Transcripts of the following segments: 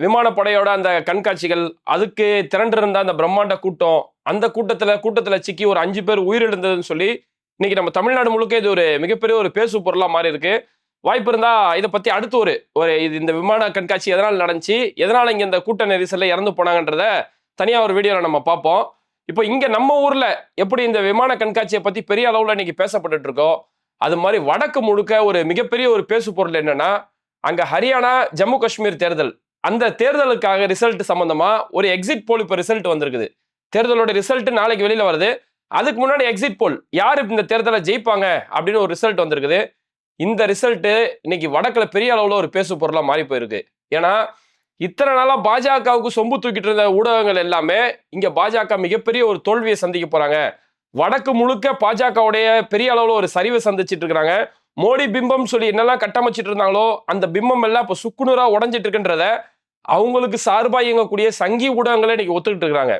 விமானப்படையோட அந்த கண்காட்சிகள் அதுக்கு திரண்டிருந்த அந்த பிரம்மாண்ட கூட்டம் அந்த கூட்டத்தில் கூட்டத்தில் சிக்கி ஒரு அஞ்சு பேர் உயிரிழந்ததுன்னு சொல்லி இன்னைக்கு நம்ம தமிழ்நாடு முழுக்க இது ஒரு மிகப்பெரிய ஒரு பேசு பொருளாக மாறி இருக்கு. வாய்ப்பு இருந்தா இதை பத்தி அடுத்து ஒரு ஒரு இது இந்த விமான கண்காட்சி எதனால் நடந்துச்சு எதனால இங்க இந்த கூட்ட நெரிசல்ல இறந்து போனாங்கன்றத தனியா ஒரு வீடியோவில் நம்ம பார்ப்போம். இப்போ இங்க நம்ம ஊர்ல எப்படி இந்த விமான கண்காட்சியை பத்தி பெரிய அளவுல இன்னைக்கு பேசப்பட்டுட்டு இருக்கோ அது மாதிரி வடக்கு முழுக்க ஒரு மிகப்பெரிய ஒரு பேசு பொருள் என்னன்னா அங்க ஹரியானா ஜம்மு காஷ்மீர் தேர்தல். அந்த தேர்தலுக்காக ரிசல்ட் சம்பந்தமா ஒரு எக்ஸிட் போல் இப்போ ரிசல்ட் வந்திருக்குது. தேர்தலோட ரிசல்ட் நாளைக்கு வெளியில வருது. அதுக்கு முன்னாடி எக்ஸிட் போல் யார் இந்த தேர்தலை ஜெயிப்பாங்க அப்படின்னு ஒரு ரிசல்ட் வந்திருக்குது. இந்த ரிசல்ட்டு இன்னைக்கு வடக்கில் பெரிய அளவில் ஒரு பேசு பொருளாக மாறி போயிருக்கு. ஏன்னா இத்தனை நாளாக பாஜகவுக்கு சொம்பு தூக்கிட்டு இருந்த ஊடகங்கள் எல்லாமே இங்கே பாஜக மிகப்பெரிய ஒரு தோல்வியை சந்திக்க போகிறாங்க வடக்கு முழுக்க பாஜகவுடைய பெரிய அளவில் ஒரு சரிவை சந்திச்சுட்டு இருக்கிறாங்க. மோடி பிம்பம் சொல்லி என்னெல்லாம் கட்டமைச்சிட்டு இருந்தாங்களோ அந்த பிம்பம் எல்லாம் இப்போ சுக்குநூறாக உடஞ்சிட்டு இருக்குன்றத அவங்களுக்கு சார்பாக இயங்கக்கூடிய சங்கி ஊடகங்களை இன்னைக்கு ஒத்துக்கிட்டு இருக்காங்க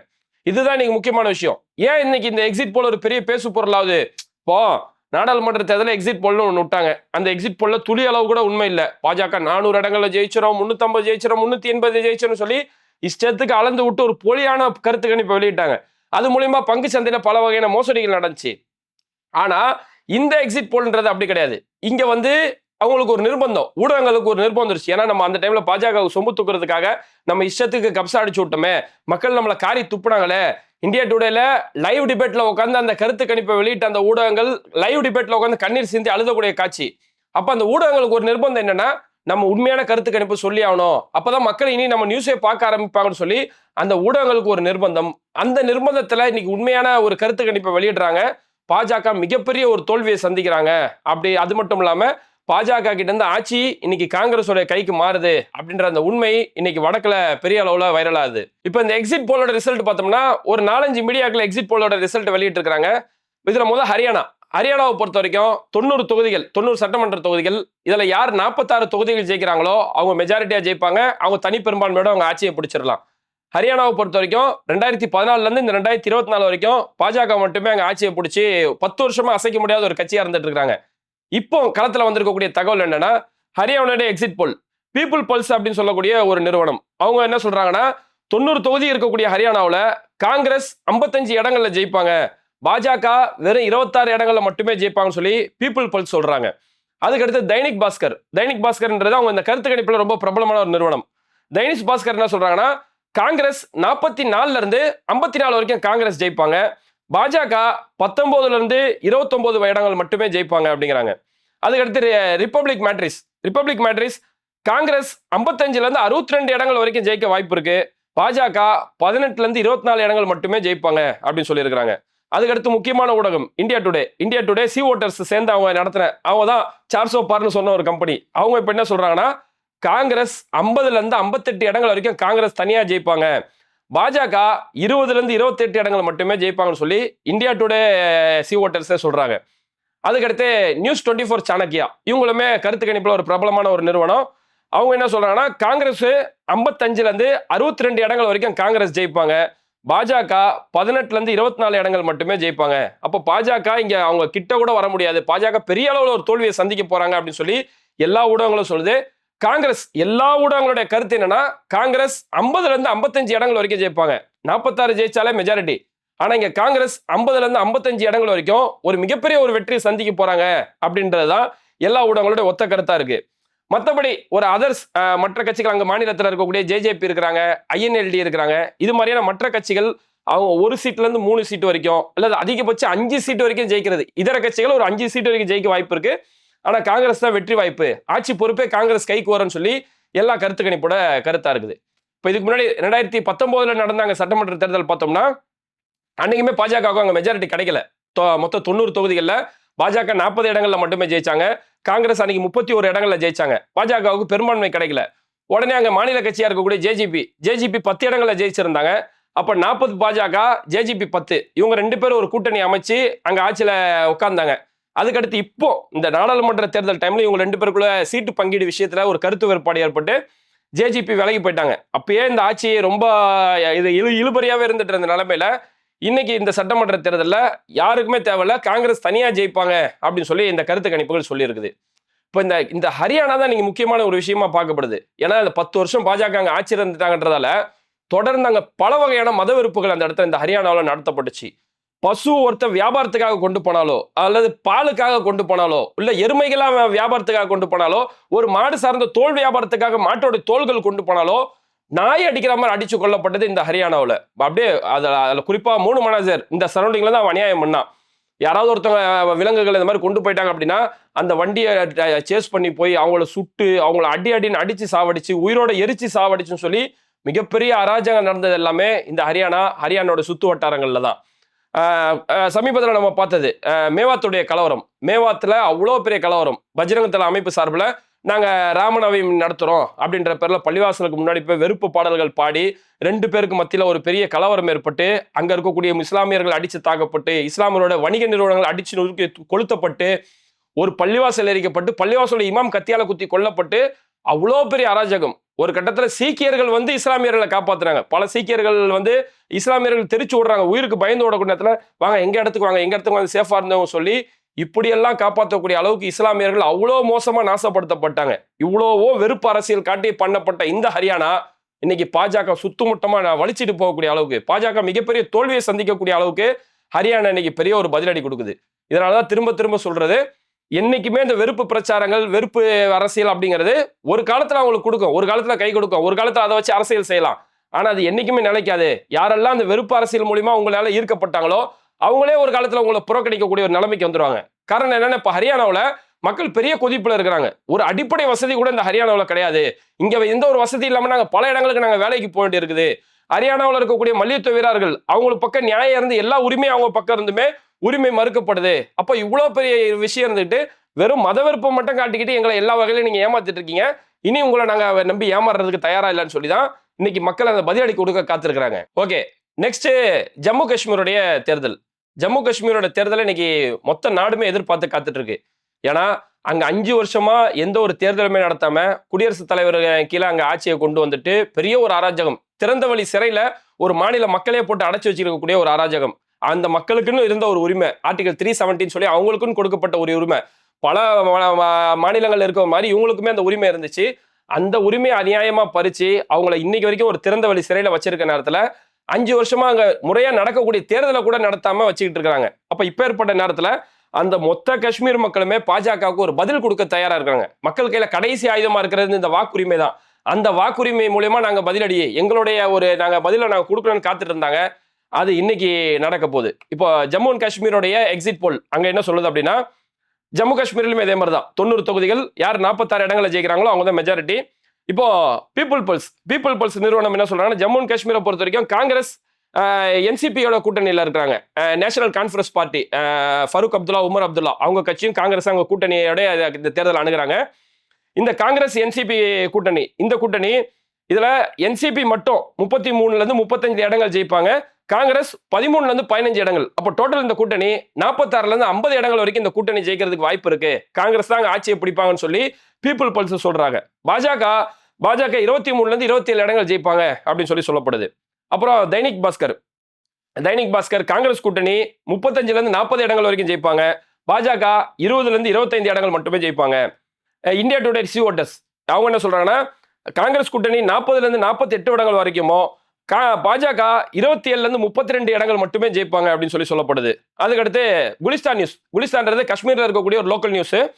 இதுதான் இன்னைக்கு முக்கியமான விஷயம். ஏன் இன்னைக்கு இந்த எக்ஸிட் போல் ஒரு பெரிய பேசு பொருளாவது? இப்போ நாடாளுமன்ற தேர்தலில் எக்ஸிட் போல்னு ஒன்று விட்டாங்க. அந்த எக்ஸிட் போல்ல துளி அளவு கூட உண்மை இல்லை. பாஜக நானூறு இடங்களில் ஜெயிச்சிடும் முந்நூற்றம்பது ஜெயிச்சிடும் முந்நூற்றி எண்பது ஜெயிச்சிடும் சொல்லி இஷ்டத்துக்கு அளந்து விட்டு ஒரு போலியான கருத்து கணிப்பை வெளியிட்டாங்க. அது மூலியமா பங்கு சந்தையில் பல வகையான மோசடிகள் நடந்துச்சு. ஆனால் இந்த எக்ஸிட் போல்ன்றது அப்படி கிடையாது. இங்கே வந்து அவங்களுக்கு ஒரு நிர்பந்தம். ஊடகங்களுக்கு ஒரு நிர்பந்தம் இருந்துச்சு ஏன்னா நம்ம அந்த டைம்ல பாஜக சொம்பு தூக்குறதுக்காக நம்ம இஷ்டத்துக்கு கப்சா அடிச்சு விட்டோமே. மக்கள் நம்மளை காரி துப்புனாங்களே. இந்தியா டுடேல லைவ் டிபேட்ல உட்காந்து அந்த கருத்து கணிப்பை வெளியிட்ட அந்த ஊடகங்கள் லைவ் டிபேட்ல உட்காந்து கண்ணீர் சிந்தி அழுதக்கூடிய காட்சி. அப்ப அந்த ஊடகங்களுக்கு ஒரு நிர்பந்தம் என்னன்னா நம்ம உண்மையான கருத்து கணிப்பு சொல்லி ஆகணும். அப்பதான் மக்கள் இனி நம்ம நியூஸை பார்க்க ஆரம்பிப்பாங்கன்னு சொல்லி அந்த ஊடகங்களுக்கு ஒரு நிர்பந்தம். அந்த நிர்பந்தத்துல இன்னைக்கு உண்மையான ஒரு கருத்து கணிப்பை வெளியிடுறாங்க. பாஜக மிகப்பெரிய ஒரு தோல்வியை சந்திக்கிறாங்க. அப்படி அது மட்டும் இல்லாம பாஜக கிட்ட இருந்து ஆட்சி இன்னைக்கு காங்கிரஸோட கைக்கு மாறுது அப்படின்ற அந்த உண்மை இன்னைக்கு வடக்கில் பெரிய அளவில் வைரல் ஆகுது. இப்போ இந்த எக்ஸிட் போலோட ரிசல்ட் பார்த்தோம்னா ஒரு நாலஞ்சு மீடியாக்கள் எக்ஸிட் போலோட ரிசல்ட் வெளியிட்டு இருக்காங்க இதுல முதல் ஹரியானா. ஹரியானாவை பொறுத்த வரைக்கும் தொண்ணூறு தொகுதிகள் தொண்ணூறு சட்டமன்ற தொகுதிகள் இதில் யார் நாற்பத்தாறு தொகுதிகள் ஜெயிக்கிறாங்களோ அவங்க மெஜாரிட்டியாக ஜெயிப்பாங்க. அவங்க தனி பெரும்பான்மையோட அவங்க ஆட்சியை பிடிச்சிடலாம். ஹரியானாவை பொறுத்த வரைக்கும் ரெண்டாயிரத்தி பதினாலுலேருந்து இந்த ரெண்டாயிரத்தி இருபத்தி நாலு வரைக்கும் பாஜக மட்டுமே அங்கே ஆட்சியை பிடிச்சி பத்து வருஷமாக அசைக்க முடியாத ஒரு கட்சியாக இருந்துட்டு இருக்காங்க. இப்போ களத்தில் வந்திருக்கக்கூடிய தகவல் என்னன்னா ஹரியானாவுடைய எக்ஸிட் போல் பீப்புள் பல்ஸ் அப்படின்னு சொல்லக்கூடிய ஒரு நிறுவனம். அவங்க என்ன சொல்றாங்கன்னா தொண்ணூறு தொகுதி இருக்கக்கூடிய ஹரியானாவில் காங்கிரஸ் ஐம்பத்தஞ்சு இடங்கள்ல ஜெயிப்பாங்க. பாஜக வெறும் இருபத்தாறு இடங்கள்ல மட்டுமே ஜெயிப்பாங்கன்னு சொல்லி பீப்புள் பல்ஸ் சொல்றாங்க. அதுக்கடுத்து தைனிக் பாஸ்கர். தைனிக் பாஸ்கர்ன்றது அவங்க இந்த கருத்து கணிப்பில் ரொம்ப பிரபலமான ஒரு நிறுவனம். தைனிக் பாஸ்கர் என்ன சொல்றாங்கன்னா காங்கிரஸ் நாற்பத்தி நாலுல இருந்து ஐம்பத்தி நாலு வரைக்கும் காங்கிரஸ் ஜெயிப்பாங்க. பாஜக பத்தொன்பதுல இருபத்தொம்போது இடங்கள் மட்டுமே ஜெயிப்பாங்க அப்படிங்கிறாங்க. அதுக்கடுத்து Republic Matrize Republic Matrize Congress ஐம்பத்தஞ்சுலேருந்து அறுபத்தி ரெண்டு இடங்கள் வரைக்கும் ஜெயிக்க வாய்ப்பு இருக்கு. பாஜக பதினெட்டுலேருந்து இருபத்தி நாலு இடங்கள் மட்டுமே ஜெயிப்பாங்க அப்படின்னு சொல்லியிருக்கிறாங்க. அதுக்கடுத்து முக்கியமான ஊடகம் India Today India Today C voters சேர்ந்து அவங்க நடத்தின அவங்க தான் சார்சோ பார்னு சொன்ன ஒரு கம்பெனி அவங்க இப்போ என்ன சொல்கிறாங்கன்னா காங்கிரஸ் ஐம்பதுலேருந்து ஐம்பத்தெட்டு இடங்கள் வரைக்கும் காங்கிரஸ் தனியாக ஜெயிப்பாங்க. பாஜக இருபதுலேருந்து இருபத்தெட்டு இடங்கள் மட்டுமே ஜெயிப்பாங்கன்னு சொல்லி இந்தியா டுடே சி ஓட்டர்ஸே சொல்கிறாங்க அதுக்கடுத்து நியூஸ் டுவெண்ட்டி ஃபோர் சாணக்கியா இவங்களுமே கருத்து கணிப்பில் ஒரு பிரபலமான ஒரு நிறுவனம். அவங்க என்ன சொல்கிறாங்கன்னா காங்கிரஸ் ஐம்பத்தஞ்சுலேருந்து அறுபத்தி ரெண்டு இடங்கள் வரைக்கும் காங்கிரஸ் ஜெயிப்பாங்க. பாஜக பதினெட்டுலேருந்து இருபத்தி நாலு இடங்கள் மட்டுமே ஜெயிப்பாங்க. அப்போ பாஜக இங்கே அவங்க கிட்ட கூட வர முடியாது. பாஜக பெரிய அளவில் ஒரு தோல்வியை சந்திக்க போகிறாங்க அப்படின்னு சொல்லி எல்லா ஊடகங்களும் சொல்லுது. காங்கிரஸ் எல்லா ஊடகங்களுடைய கருத்து என்னன்னா காங்கிரஸ் ஐம்பதுல இருந்து ஐம்பத்தஞ்சு இடங்கள் வரைக்கும் ஜெயிப்பாங்க. நாற்பத்தாறு ஜெயிச்சாலே மெஜாரிட்டி ஆனா இங்க காங்கிரஸ் ஐம்பதுல இருந்து ஐம்பத்தஞ்சு இடங்கள் வரைக்கும் ஒரு மிகப்பெரிய ஒரு வெற்றியை சந்திக்க போறாங்க அப்படின்றதுதான் எல்லா ஊடகங்களுடைய ஒத்த கருத்தா இருக்கு. மற்றபடி ஒரு அதர்ஸ் மற்ற கட்சிகள் அங்க மாநிலத்தில் இருக்கக்கூடிய ஜேஜேபி இருக்கிறாங்க ஐஎன்எல்டி இருக்கிறாங்க இது மாதிரியான மற்ற கட்சிகள் அவங்க ஒரு சீட்ல இருந்து மூணு சீட் வரைக்கும் அல்லது அதிகபட்சம் அஞ்சு சீட் வரைக்கும் ஜெயிக்கிறது. இதர கட்சிகள் ஒரு அஞ்சு சீட் வரைக்கும் ஜெயிக்க வாய்ப்பு இருக்கு. ஆனா காங்கிரஸ் தான் வெற்றி வாய்ப்பு. ஆட்சி பொறுப்பே காங்கிரஸ் கைக்கு வரும்னு சொல்லி எல்லா கருத்து கணிப்போட கருத்தா இருக்குது. இப்போ இதுக்கு முன்னாடி ரெண்டாயிரத்தி பத்தொன்பதுல நடந்தாங்க சட்டமன்ற தேர்தல் பார்த்தோம்னா அன்னைக்குமே பாஜகவுக்கு அங்கே மெஜாரிட்டி கிடைக்கல. தொ- மொத்தம் தொண்ணூறு தொகுதிகளில் பாஜக நாற்பது இடங்களில் மட்டுமே ஜெயிச்சாங்க. காங்கிரஸ் அன்னைக்கு முப்பத்தி ஒரு இடங்களில் ஜெயிச்சாங்க. பாஜகவுக்கு பெரும்பான்மை கிடைக்கல. உடனே அங்கே மாநில கட்சியாக இருக்கக்கூடிய ஜேஜிபி ஜேஜிபி பத்து இடங்களில் ஜெயிச்சிருந்தாங்க. அப்போ நாற்பது பாஜக ஜேஜிபி பத்து. இவங்க ரெண்டு பேரும் ஒரு கூட்டணி அமைச்சு அங்கே ஆட்சியில் உட்காந்தாங்க அதுக்கடுத்து இப்போ இந்த நாடாளுமன்ற தேர்தல் டைம்ல இவங்க ரெண்டு பேருக்குள்ள சீட்டு பங்கீடு விஷயத்துல ஒரு கருத்து வேறுபாடு ஏற்பட்டு ஜேஜிபி விலகி போயிட்டாங்க. அப்பயே இந்த ஆட்சி ரொம்ப இது இழு இழுபறியாவே இருந்துட்டு இருந்த நிலைமையில இன்னைக்கு இந்த சட்டமன்ற தேர்தலில் யாருக்குமே தேவையில்ல காங்கிரஸ் தனியா ஜெயிப்பாங்க அப்படின்னு சொல்லி இந்த கருத்து கணிப்புகள் சொல்லியிருக்குது. இப்போ இந்த இந்த ஹரியானா தான் நீங்க முக்கியமான ஒரு விஷயமா பார்க்கப்படுது. ஏன்னா இந்த பத்து வருஷம் பாஜக ஆட்சி இருந்துட்டாங்கன்றதால தொடர்ந்து அங்கே பல வகையான மத வெறுப்புகள் அந்த இடத்துல இந்த ஹரியானாவில் நடத்தப்பட்டுச்சு. பசு ஒருத்தர் வியாபாரத்துக்காக கொண்டு போனாலோ அல்லது பாலுக்காக கொண்டு போனாலோ இல்லை எருமைகளாக வியாபாரத்துக்காக கொண்டு போனாலோ ஒரு மாடு சார்ந்த தோல் வியாபாரத்துக்காக மாட்டோட தோள்கள் கொண்டு போனாலோ நாய் அடிக்கிற மாதிரி அடிச்சு கொல்லப்பட்டது இந்த ஹரியானாவில். அப்படியே அதில் அதில் குறிப்பாக மூணு மனாசர் இந்த சரௌண்டிங்கில் தான் அநியாயம் பண்ணான். யாராவது ஒருத்தவங்க விலங்குகள் இந்த மாதிரி கொண்டு போயிட்டாங்க அப்படின்னா அந்த வண்டியை சேஸ் பண்ணி போய் அவங்கள சுட்டு அவங்கள அடி அடின்னு அடித்து சாவடிச்சு உயிரோட எரிச்சு சாவடிச்சுன்னு சொல்லி மிகப்பெரிய அராஜகம் நடந்தது எல்லாமே இந்த ஹரியானா ஹரியானோட சுத்து வட்டாரங்களில் தான். சமீபத்தில் நம்ம பார்த்தது மேவாத்துடைய கலவரம். மேவாத்தில் அவ்வளோ பெரிய கலவரம். பஜ்ரங்கத்தில் அமைப்பு சார்பில் நாங்கள் ராமநவமி நடத்துகிறோம் அப்படின்ற பேரில் பள்ளிவாசலுக்கு முன்னாடி போய் வெறுப்பு பாடல்கள் பாடி ரெண்டு பேருக்கு மத்தியில் ஒரு பெரிய கலவரம் ஏற்பட்டு அங்கே இருக்கக்கூடிய இஸ்லாமியர்கள் அடித்து தாக்கப்பட்டு இஸ்லாமியரோட வணிக நிறுவனங்கள் அடித்து நொறுக்கி கொளுத்தப்பட்டு ஒரு பள்ளிவாசல் எரிக்கப்பட்டு பள்ளிவாசலோட இமாம் கத்தியால் குத்தி கொல்லப்பட்டு அவ்வளோ பெரிய அராஜகம். ஒரு கட்டத்தில் சீக்கியர்கள் வந்து இஸ்லாமியர்களை காப்பாத்துறாங்க. பல சீக்கியர்கள் வந்து இஸ்லாமியர்கள் தெரிச்சு விடுறாங்க. உயிருக்கு பயந்து ஓடக்கூடிய நேரத்தில் வாங்க எங்க இடத்துக்கு வாங்க எங்க இடத்துக்கு வாங்க சேஃபாக இருந்தவங்க சொல்லி இப்படியெல்லாம் காப்பாற்றக்கூடிய அளவுக்கு இஸ்லாமியர்கள் அவ்வளோ மோசமாக நாசப்படுத்தப்பட்டாங்க. இவ்வளோவோ வெறுப்பு அரசியல் காட்டி பண்ணப்பட்ட இந்த ஹரியானா இன்னைக்கு பாஜக சுத்துமுட்டமாக நான் வலிச்சிட்டு போகக்கூடிய அளவுக்கு பாஜக மிகப்பெரிய தோல்வியை சந்திக்கக்கூடிய அளவுக்கு ஹரியானா இன்னைக்கு பெரிய ஒரு பதிலடி கொடுக்குது. இதனாலதான் திரும்ப திரும்ப சொல்றது என்னைக்குமே இந்த வெறுப்பு பிரச்சாரங்கள் வெறுப்பு அரசியல் அப்படிங்கிறது ஒரு காலத்தில் அவங்களுக்கு கொடுக்கும். ஒரு காலத்தில் கை கொடுக்கும். ஒரு காலத்தில் அதை வச்சு அரசியல் செய்யலாம். ஆனால் அது என்னைக்குமே நிலைக்காது. யாரெல்லாம் அந்த வெறுப்பு அரசியல் மூலிமா அவங்களால ஈர்க்கப்பட்டாங்களோ அவங்களே ஒரு காலத்தில் உங்களை புறக்கணிக்கக்கூடிய ஒரு நிலைமைக்கு வந்துடுவாங்க காரணம் என்னென்னா இப்போ ஹரியானாவில் மக்கள் பெரிய கொதிப்பில் இருக்கிறாங்க. ஒரு அடிப்படை வசதி கூட இந்த ஹரியானாவில் கிடையாது. இங்கே எந்த ஒரு வசதி இல்லாமல் நாங்கள் பல இடங்களுக்கு நாங்கள் வேலைக்கு போக வேண்டி இருக்குது ஹரியானாவில் இருக்கக்கூடிய மல்யுத்த வீரர்கள் அவங்களுக்கு பக்கம் நியாயம் இருந்து எல்லா உரிமையும் அவங்க பக்கம் இருந்துமே உரிமை மறுக்கப்படுது. அப்போ இவ்வளோ பெரிய விஷயம் இருந்துட்டு வெறும் மதவெறுப்பை மட்டும் காட்டிக்கிட்டு எங்களை எல்லா வகையிலும் நீங்கள் ஏமாத்திட்டு இருக்கீங்க. இனி உங்களை நாங்கள் நம்பி ஏமாறுறதுக்கு தயாரா இல்லைன்னு சொல்லி தான் இன்னைக்கு மக்கள் அந்த பதிலடி கொடுக்க காத்திருக்கிறாங்க. ஓகே நெக்ஸ்ட் ஜம்மு காஷ்மீருடைய தேர்தல். ஜம்மு காஷ்மீரோட தேர்தலை இன்னைக்கு மொத்த நாடுமே எதிர்பார்த்து காத்துட்டு இருக்கு. ஏன்னா அங்க அஞ்சு வருஷமா எந்த ஒரு தேர்தலுமே நடத்தாம குடியரசுத் தலைவர் கீழே அங்க ஆட்சியை கொண்டு வந்துட்டு பெரிய ஒரு அராஜகம். திறந்த வழி சிறையில ஒரு மாநில மக்களே போட்டு அடைச்சி வச்சிருக்கக்கூடிய ஒரு அராஜகம். அந்த மக்களுக்குன்னு இருந்த ஒரு உரிமை ஆர்டிகல் த்ரீ செவன்டீன் சொல்லி அவங்களுக்குன்னு கொடுக்கப்பட்ட ஒரு உரிமை. பல மா- மாநிலங்கள் இருக்கிற மாதிரி இவங்களுக்குமே அந்த உரிமை இருந்துச்சு. அந்த உரிமையை அநியாயமா பறிச்சு அவங்கள இன்னைக்கு வரைக்கும் ஒரு திறந்த வழி சிறையில வச்சிருக்க நேரத்துல அஞ்சு வருஷமா அங்க முறையா நடக்கக்கூடிய தேர்தலை கூட நடத்தாம வச்சுக்கிட்டு இருக்காங்க. அப்ப இப்ப ஏற்பட்ட நேரத்துல அந்த மொத்த காஷ்மீர் மக்களுமே பாஜகவுக்கு ஒரு பதில் கொடுக்க தயாரா இருக்காங்க. மக்கள் கையில கடைசி ஆயுதமா இருக்கிறது இந்த வாக்குரிமை தான் அந்த வாக்குரிமை மூலயமா நாங்கள் பதிலடி எங்களுடைய ஒரு நாங்கள் பதிலை நாங்கள் கொடுக்கணும்னு காத்துட்டு இருந்தாங்க. அது இன்னைக்கு நடக்க போகுது. இப்போ ஜம்மு அண்ட் காஷ்மீருடைய எக்ஸிட் போல் அங்கே என்ன சொல்லுது அப்படின்னா ஜம்மு காஷ்மீர்லையும் இதே மாதிரி தான். தொண்ணூறு தொகுதிகள் யார் நாற்பத்தாறு இடங்களை ஜெயிக்கிறாங்களோ அவங்க தான் மெஜாரிட்டி இப்போ பீப்புள் பல்ஸ் பீப்புள் பல்ஸ் நிறுவனம் என்ன சொல்றாங்கன்னா ஜம்மு அண்ட் காஷ்மீரை பொறுத்த வரைக்கும் காங்கிரஸ் என்சிபியோட கூட்டணியில் இருக்கிறாங்க. National Conference party Farooq Abdullah Omar Abdullah அவங்க கட்சியும் காங்கிரஸ் அவங்க கூட்டணியோட இந்த தேர்தல் அணுகிறாங்க. இந்த காங்கிரஸ் என்சிபி கூட்டணி இந்த கூட்டணி இதில் என்சிபி மட்டும் முப்பத்தி மூணுலேருந்து முப்பத்தஞ்சு இடங்கள் ஜெயிப்பாங்க. காங்கிரஸ் பதிமூணுலேருந்து பதினஞ்சு இடங்கள். அப்போ டோட்டல் இந்த கூட்டணி நாற்பத்தாறுலேருந்து ஐம்பது இடங்கள் வரைக்கும் இந்த கூட்டணி ஜெயிக்கிறதுக்கு வாய்ப்பு இருக்கு. காங்கிரஸ் தான் ஆட்சியை பிடிப்பாங்கன்னு சொல்லி பீப்புள் பல்ஸ் சொல்றாங்க. பாஜக பாஜக இருபத்தி மூணுலேருந்து இருபத்தி ஏழு இடங்கள் ஜெயிப்பாங்க அப்படின்னு சொல்லி சொல்லப்படுது. அப்புறம் தைனிக் பாஸ்கர். தைனிக் பாஸ்கர் காங்கிரஸ் கூட்டணி முப்பத்தஞ்சுலேருந்து நாற்பது இடங்கள் வரைக்கும் ஜெயிப்பாங்க. பாஜக இருபதுலேருந்து இருபத்தைந்து இடங்கள் மட்டுமே ஜெயிப்பாங்க. இந்தியா டுடே சி ஓட்டர்ஸ் அவங்க என்ன சொல்கிறாங்கன்னா காங்கிரஸ் கூட்டணி நாற்பதுலேருந்து நாற்பத்தெட்டு நாற்பத்தி எட்டு இடங்கள் வரைக்குமோ கா பாஜக இருபத்தி ஏழுலேருந்து முப்பத்தி ரெண்டு இடங்கள் மட்டுமே ஜெயிப்பாங்க அப்படின்னு சொல்லி சொல்லப்படுது. அதுக்கடுத்து குலிஸ்தான் நியூஸ் குலிஸ்தான்றது காஷ்மீரில் இருக்கக்கூடிய ஒரு லோக்கல் நியூஸ்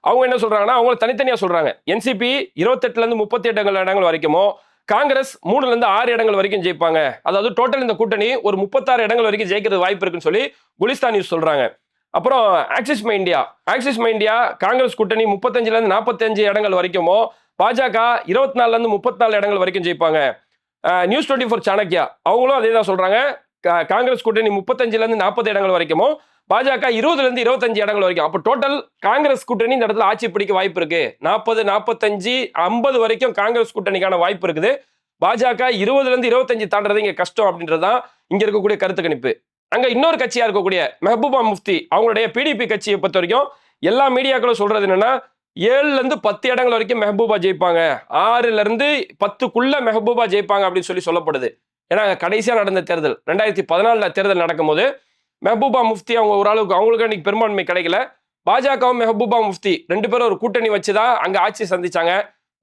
அவங்க என்ன சொல்கிறாங்கன்னா அவங்க தனித்தனியாக சொல்கிறாங்க என்சிபி இருபத்தெட்டுலேருந்து முப்பத்தி எட்டு இடங்கள் வரைக்குமோ காங்கிரஸ் மூணுலேருந்து ஆறு இடங்கள் வரைக்கும் ஜெயிப்பாங்க. அதாவது டோட்டல் இந்த கூட்டணி ஒரு முப்பத்தாறு இடங்கள் வரைக்கும் ஜெயிக்கிறது வாய்ப்பு இருக்குன்னு சொல்லி குலிஸ்தான் நியூஸ் சொல்கிறாங்க அப்புறம் Axis My India Axis My India Congress கூட்டணி முப்பத்தஞ்சுலேருந்து நாற்பத்தஞ்சு இடங்கள் வரைக்குமோ பாஜக இருபத்தி நாலுலேருந்து முப்பத்தி நாலு இடங்கள் வரைக்கும் ஜெயிப்பாங்க. நியூஸ் டுவெண்ட்டி ஃபோர் சாணக்கியா அவங்களும் அதே தான் சொல்கிறாங்க கா- காங்கிரஸ் கூட்டணி முப்பத்தஞ்சுலேருந்து நாற்பது இடங்கள் வரைக்குமோ பாஜக இருபதுலேருந்து இருபத்தஞ்சு இடங்கள் வரைக்கும். அப்போ டோட்டல் காங்கிரஸ் கூட்டணி இந்த இடத்துல ஆட்சி பிடிக்க வாய்ப்பு இருக்கு. நாற்பது நாற்பத்தஞ்சு ஐம்பது வரைக்கும் காங்கிரஸ் கூட்டணிக்கான வாய்ப்பு இருக்குது. பாஜக இருபதுலேருந்து இருபத்தஞ்சு தாண்டறது இங்கே கஷ்டம் அப்படின்றதுதான் இங்கே இருக்கக்கூடிய கருத்து கணிப்பு. அங்கே இன்னொரு கட்சியாக இருக்கக்கூடிய மெஹபூபா முஃப்தி அவங்களுடைய பிடிபி கட்சியை பொறுத்த வரைக்கும் எல்லா மீடியாக்களும் சொல்கிறது என்னென்னா ஏழுலேருந்து பத்து இடங்கள் வரைக்கும் மெஹபூபா ஜெயிப்பாங்க. ஆறுலேருந்து பத்துக்குள்ளே மெஹபூபா ஜெயிப்பாங்க அப்படின்னு சொல்லி சொல்லப்படுது. ஏன்னா அங்க கடைசியாக நடந்த தேர்தல் ரெண்டாயிரத்தி பதினாலில் தேர்தல் நடக்கும்போது மெஹபூபா முஃப்தி அவங்க ஓரளவுக்கு அவங்களுக்கு அன்றைக்கி பெரும்பான்மை கிடைக்கல. பாஜகவும் மெஹபூபா முஃப்தி ரெண்டு பேரும் ஒரு கூட்டணி வச்சு தான் அங்கே ஆட்சி சந்திச்சாங்க.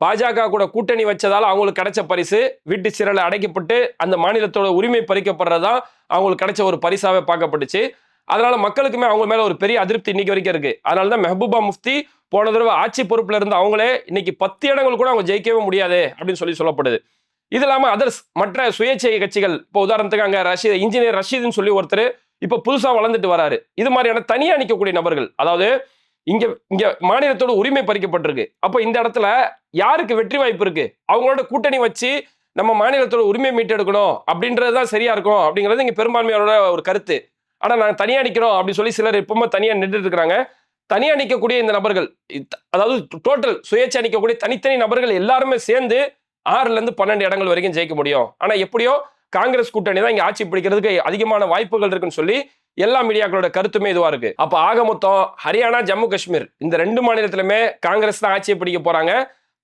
பாஜக கூட கூட்டணி வச்சதால அவங்களுக்கு கிடைச்ச பரிசு வீட்டு சிறையில் அடைக்கப்பட்டு அந்த மாநிலத்தோட உரிமை பறிக்கப்படுறதா அவங்களுக்கு கிடைச்ச ஒரு பரிசாவே பார்க்கப்பட்டுச்சு. அதனால மக்களுக்குமே அவங்க மேல ஒரு பெரிய அதிருப்தி இன்னைக்கு வரைக்கும் இருக்கு. அதனால தான் மெஹபூபா முஃப்தி போன தடவை ஆட்சி பொறுப்புல இருந்து அவங்களே இன்னைக்கு பத்து இடங்கள் கூட அவங்க ஜெயிக்கவே முடியாது அப்படின்னு சொல்லி சொல்லப்படுது. இது இல்லாமல் அதர்ஸ் மற்ற சுயேட்சை கட்சிகள் இப்போ உதாரணத்துக்கு அங்கே ரஷீத் இன்ஜினியர் ரஷீதுன்னு சொல்லி ஒருத்தர் இப்போ புதுசாக வளர்ந்துட்டு வராரு. இது மாதிரியான தனியாக நிற்கக்கூடிய நபர்கள் அதாவது இங்க இங்க மாநிலத்தோட உரிமை பறிக்கப்பட்டிருக்கு. அப்போ இந்த இடத்துல யாருக்கு வெற்றி வாய்ப்பு இருக்கு? அவங்களோட கூட்டணி வச்சு நம்ம மாநிலத்தோட உரிமை மீட்டெடுக்கணும் அப்படின்றது தான் சரியா இருக்கும் அப்படிங்கிறது இங்க பெரும்பான்மையோட ஒரு கருத்து. ஆனா நாங்க தனியா நிக்கிறோம் அப்படின்னு சொல்லி சிலர் எப்பவுமே தனியா நின்றுட்டு இருக்கிறாங்க. தனியா நிக்கக்கூடிய இந்த நபர்கள் அதாவது டோட்டல் சுயேட்சை நிக்கக்கூடிய தனித்தனி நபர்கள் எல்லாருமே சேர்ந்து ஆறுல இருந்து பன்னெண்டு இடங்கள் வரைக்கும் ஜெயிக்க முடியும். ஆனா எப்படியோ காங்கிரஸ் கூட்டணி தான் இங்க ஆட்சி பிடிக்கிறதுக்கு அதிகமான வாய்ப்புகள் இருக்குன்னு சொல்லி எல்லா மீடியாக்களோட கருத்துமே இதுவா இருக்கு. அப்ப ஆக மொத்தம் ஹரியானா ஜம்மு காஷ்மீர் இந்த ரெண்டு மாநிலத்திலுமே காங்கிரஸ் தான் ஆட்சியை பிடிக்க போறாங்க.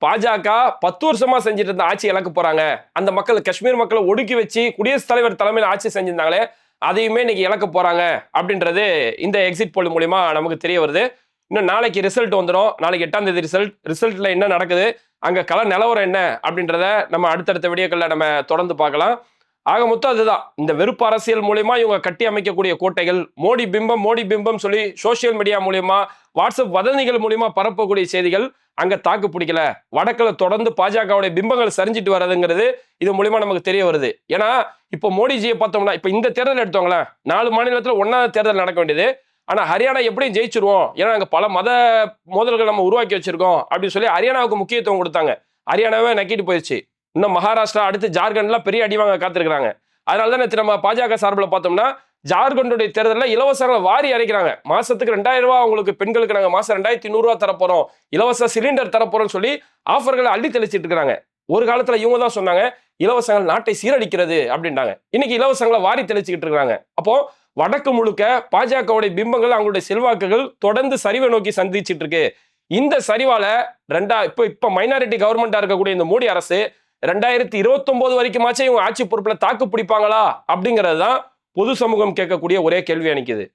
பாஜக பத்து வருஷமா செஞ்சுட்டு இருந்த ஆட்சி இழக்க போறாங்க. அந்த மக்கள் காஷ்மீர் மக்களை ஒடுக்கி வச்சு குடியரசுத் தலைவர் தலைமையில் ஆட்சி செஞ்சிருந்தாங்களே அதையுமே இன்னைக்கு இழக்க போறாங்க அப்படின்றது இந்த எக்ஸிட் போல் மூலியமா நமக்கு தெரிய வருது. இன்னும் நாளைக்கு ரிசல்ட் வந்துடும் நாளைக்கு எட்டாம் தேதி ரிசல்ட் ரிசல்ட்ல என்ன நடக்குது? அங்க கல நிலவரம் என்ன அப்படின்றத நம்ம அடுத்தடுத்த வீடியோக்களில் நம்ம தொடர்ந்து பார்க்கலாம். ஆக மொத்தம் அதுதான். இந்த வெறுப்பு அரசியல் மூலயமா இவங்க கட்டி அமைக்கக்கூடிய கோட்டைகள் மோடி பிம்பம் மோடி பிம்பம் சொல்லி சோஷியல் மீடியா மூலயமா வாட்ஸ்அப் வதந்திகள் மூலயமா பரப்பக்கூடிய செய்திகள் அங்க தாக்கு பிடிக்கல. வடக்கில் தொடர்ந்து பாஜகவுடைய பிம்பங்கள் சரிஞ்சிட்டு வர்றதுங்கிறது இது மூலயமா நமக்கு தெரிய வருது. ஏன்னா இப்போ மோடிஜியை பார்த்தோம்னா இப்போ இந்த தேர்தல் எடுத்தோங்களேன் நாலு மாநிலத்தில் ஒன்றாவது தேர்தல் நடக்க வேண்டியது. ஆனால் ஹரியானா எப்படியும் ஜெயிச்சிருவோம். ஏன்னா நாங்கள் பல மத மோதல்கள் நம்ம உருவாக்கி வச்சிருக்கோம் அப்படின்னு சொல்லி ஹரியானாவுக்கு முக்கியத்துவம் கொடுத்தாங்க. ஹரியானாவே நக்கிட்டு போயிடுச்சு இன்னும் மகாராஷ்டிரா அடுத்து ஜார்க்கண்ட்லாம் பெரிய அடிவாங்க காத்திருக்கிறாங்க. அதனால தான் நம்ம பாஜக சார்பில் பார்த்தோம்னா ஜார்க்கண்டுடைய தேர்தலில் இலவசங்களை வாரி அரைக்கிறாங்க. மாசத்துக்கு ரெண்டாயிரம் ரூபாய் உங்களுக்கு பெண்களுக்கு நாங்கள் மாசம் ரெண்டாயிரத்தி நூறுரூவா தரப்போறோம். இலவச சிலிண்டர் தரப்போறோம்னு சொல்லி ஆஃபர்களை அள்ளி தெளிச்சிட்டு இருக்கிறாங்க ஒரு காலத்தில் இவங்க தான் சொன்னாங்க இலவசங்கள் நாட்டை சீரழிக்கிறது அப்படின்றாங்க இன்னைக்கு இலவசங்களை வாரி தெளிச்சுக்கிட்டு இருக்கிறாங்க அப்போ வடக்கு முழுக்க பாஜகவுடைய பிம்பங்கள் அவங்களுடைய செல்வாக்குகள் தொடர்ந்து சரிவை நோக்கி சந்திச்சிட்டு இருக்கு. இந்த சரிவால ரெண்டா இப்போ இப்போ மைனாரிட்டி கவர்மெண்டா இருக்கக்கூடிய இந்த மோடி அரசு ரெண்டாயிரத்தி இருபத்தொம்போது வரைக்குமாச்சும் இவங்க ஆட்சி பொறுப்பில் தாக்கு பிடிப்பாங்களா? அப்படிங்கிறது தான் பொது சமூகம் கேட்கக்கூடிய ஒரே கேள்வி அணிக்குது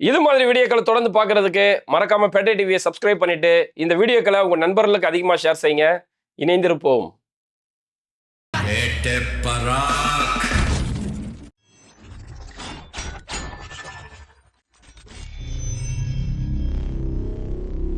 இது மாதிரி வீடியோக்களை தொடர்ந்து பார்க்கறதுக்கு மறக்காம பேட்டை டிவியை சப்ஸ்கிரைப் பண்ணிட்டு இந்த வீடியோக்களை உங்க நண்பர்களுக்கு அதிகமாக ஷேர் செய்யுங்க. இணைந்திருப்போம்.